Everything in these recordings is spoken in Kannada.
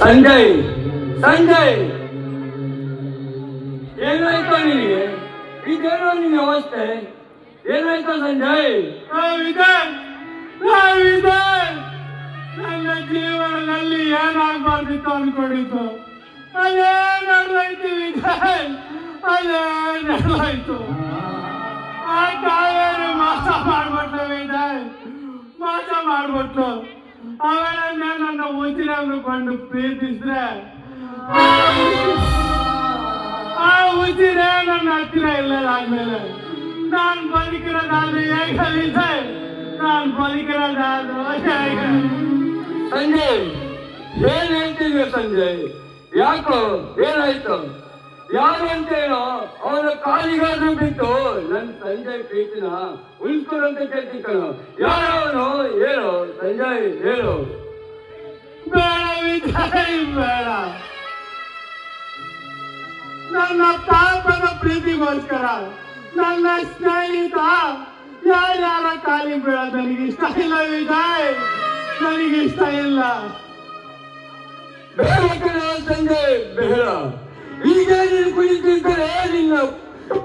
ಸಂಜಯ್ ಸಂಜಯ್. ಏನಾಯ್ತು ನಿನಗೆ? ಇದೇನೋ ನಿನ್ನ ಅವಸ್ಥೆ ಏನಾಯ್ತು ಸಂಜಯ್? ಆ ವಿಜಯ್ ನನ್ನ ಜೀವನದಲ್ಲಿ ಏನಾಗ್ಬಾರ್ದಿತ್ತು ಅನ್ಕೊಂಡಿತ್ತು ಅದೇ ನಡೆದೋಯ್ತು ವಿಜಯ್. ಅದೇ ನಡೆದೋಯ್ತು. ಆ ತಾಯಿಯವರು ಮಾಸ ಮಾಡ್ಬಿಟ್ಟು ವಿಜಯ್. ಮಾಸಾ ಅವಳನ್ನ ನನ್ನ ಉಸಿರ ಕೊಂಡು ಪ್ರೀತಿಸಿದ್ರೆ ಆ ಉಸಿರೇ ನನ್ನ ಹತ್ತಿರ ಇಲ್ಲ ನಾನು ಬದುಕಿರೋದಾದ್ರೆ ಹೇಗೆ ವಿಜಯ್ ನಾನು ಬದುಕಿರೋದಾದ್ರು ಹೇಗೆ ಸಂಜಯ್, ಏನ್ ಹೇಳ್ತಿದ್ವಿ ಸಂಜಯ್? ಯಾಕೋ, ಏನಾಯ್ತು? ಯಾರು ಅಂತೇನೋ ಅವನ ಕಾಲಿಗಾದ್ರೂ ಬಿಟ್ಟು ನನ್ನ ಸಂಜಯ್ ಪ್ರೀತಿನ ಅಂತ ಕೇಳ್ತೀನಿ ಯಾರು ಅವನು? ಹೇಳು, ಸಂಜಯ್, ಹೇಳು. ಬೇಡ ವಿಜಯ್ ಬೇಡ ನನ್ನ ಪಾಪದ ಪ್ರೀತಿಗೋಸ್ಕರ ನನ್ನ ಸ್ನೇಹಿತ ಯಾರ್ಯಾರ ಕಾಲಿ ಬೀಳೋದು ನನಗೆ ಇಷ್ಟ ಇಲ್ಲ ವಿಜಯ್? ನನಗೆ ಇಷ್ಟ ಇಲ್ಲ. ಬೇಡ ಕಣೋ ಸಂಜಯ್ ಬೇಡ. ಈಗ ನೀನು ಕುಳಿತಿದ್ದರೆ ನಿನ್ನ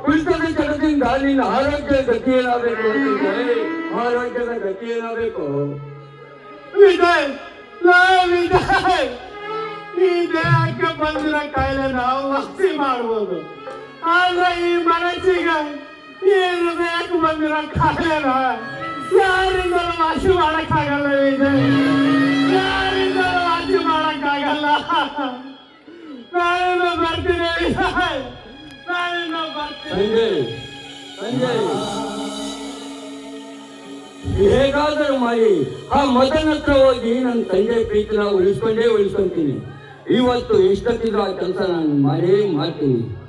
ಕುಳಿತದ ಚಟದಿಂದ ನಿನ್ನ ಆರೋಗ್ಯ ಗತಿ ಏನಾಗಬೇಕು ಆರೋಗ್ಯದ ಗತಿ ಏನಾಗಬೇಕು? ಬಂದಿರೋ ಕಾಯಿಲೆ ನಾವು ವಸ್ತಿ ಮಾಡ್ಬೋದು. ಆದ್ರೆ ಈ ಮನಸ್ಸಿಗೆ ಏನು ಬೇಕು ಬಂದಿರೋ ಕಾಯಿಲೆನ ಯಾರಿಂದಲೂ ವಾಸಿ ಮಾಡಕ್ಕಾಗಲ್ಲ ಇದೆ. ಯಾರಿಂದಲೂ ವಾಸಿ ಮಾಡಕ್ಕಾಗಲ್ಲ. ನಾನಿನ್ನು ಬರ್ತೀನಿ. ನಾನಿನ್ನು ಬರ್ತೀನಿ. ಹೇಗಾದರೂ ಮಾಡಿ, ಆ ಮದನ ಹತ್ರ ಹೋಗಿ ನನ್ನ ಸಂಜಯ್ ಪ್ರೀತಿನ ಉಳಿಸ್ಕೊಂಡೇ ಉಳಿಸ್ಕೊಂತೀನಿ. ಇವತ್ತು ಎಷ್ಟೊತ್ತಿದ್ರು ಆ ಕೆಲಸ ನಾನು ಮಾಡೇ ಮಾಡ್ತೀನಿ.